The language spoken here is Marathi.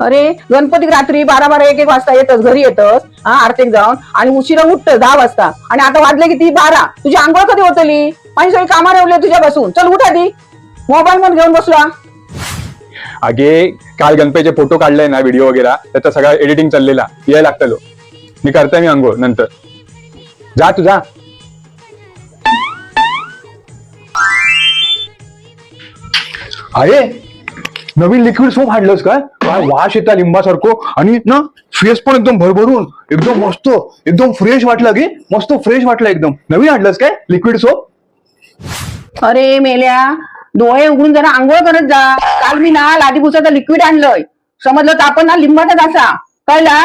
अरे गणपती रात्री बारा बारा एक एक वाजता येतस घरी येतस हा आर्थिक जाऊन आणि उशिरा उठत दहा वाजता. आणि आता वाजले की ती बारा. तुझी आंघोळ कधी होतली? माझी सगळी कामा ठेवले तुझ्या बसून. चल उठ आधी. मोबाईल मध्ये घेऊन बसला. अगे काल गणपतीचे फोटो काढले ना व्हिडिओ वगैरे त्याचा सगळा एडिटिंग चाललेला. यायला लागतलो मी करते मी अंघोळ नंतर. जा तू जा. अरे नवीन लिक्विड सोप हाडलंस काय काय वास येता लिंबासारखं? आणि ना फेस पण एकदम भरभरून एकदम मस्त एकदम फ्रेश वाटलं की मस्त फ्रेश वाटलं एकदम. नवीन आणलंस काय? लिक्विड सोप अरे मेल्या डोळे उघडून जरा आंघोळ करत जा. काल मी ना लादीभुसाचं लिक्विड आणलंय. समजलं तर आपण ना लिंबाचा असा. कळला?